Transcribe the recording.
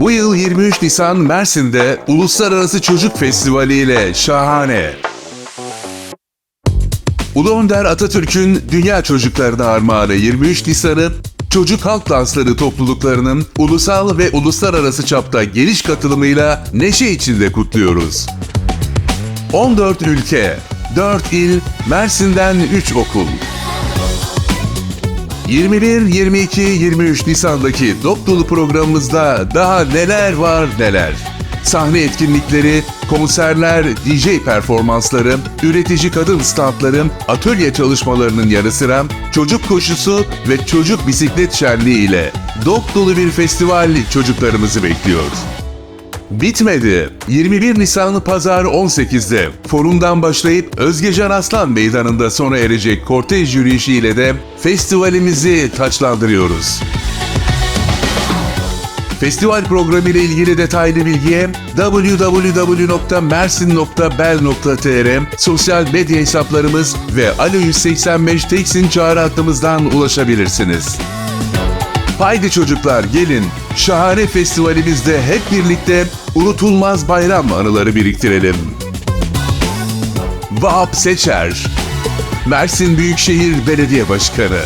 Bu yıl 23 Nisan Mersin'de Uluslararası Çocuk Festivali ile şahane. Ulu Önder Atatürk'ün Dünya Çocuklarına Armağanı 23 Nisan'ı Çocuk Halk Dansları topluluklarının ulusal ve uluslararası çapta geniş katılımıyla neşe içinde kutluyoruz. 14 ülke, 4 il, Mersin'den 3 okul. 21, 22, 23 Nisan'daki dop dolu programımızda daha neler var neler. Sahne etkinlikleri, konserler, DJ performansları, üretici kadın standları, atölye çalışmalarının yanı sıra çocuk koşusu ve çocuk bisiklet şenliği ile dop dolu bir festival çocuklarımızı bekliyor. Bitmedi. 21 Nisan Pazar 18'de forumdan başlayıp Özgecan Aslan Meydanı'nda sona erecek kortej yürüyüşüyle de festivalimizi taçlandırıyoruz. Festival programı ile ilgili detaylı bilgiye www.mersin.bel.tr sosyal medya hesaplarımız ve Alo 185 Teksin çağrı hattımızdan ulaşabilirsiniz. Haydi çocuklar gelin, şahane festivalimizde hep birlikte unutulmaz bayram anıları biriktirelim. Vahap Seçer, Mersin Büyükşehir Belediye Başkanı.